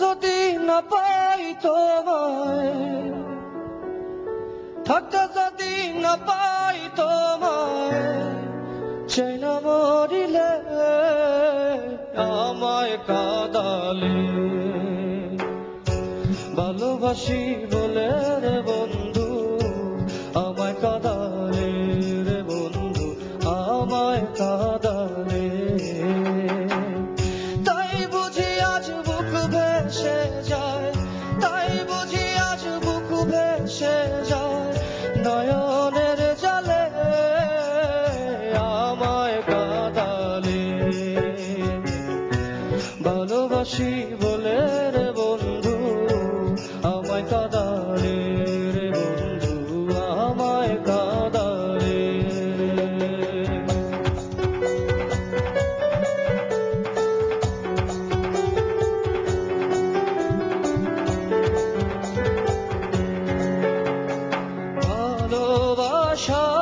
যদি না পাই তোমায় থাকতে যদি না পাই তোমায় চেন মরিলে আমায় কাদালে। ভালোবাসি বলে রে বন্ধু, আমায় কাদালে রে বন্ধু, আমায় কাদালে। ভালোবাসি বলে রে বন্ধু আমায় কাদারে রে বন্ধু আমায় কাদারে ভালোবাসা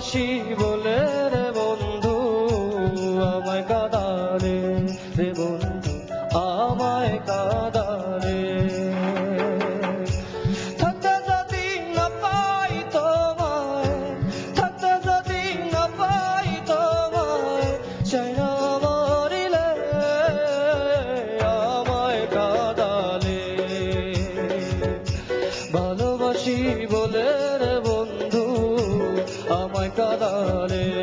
শিবল ಕದಲೇ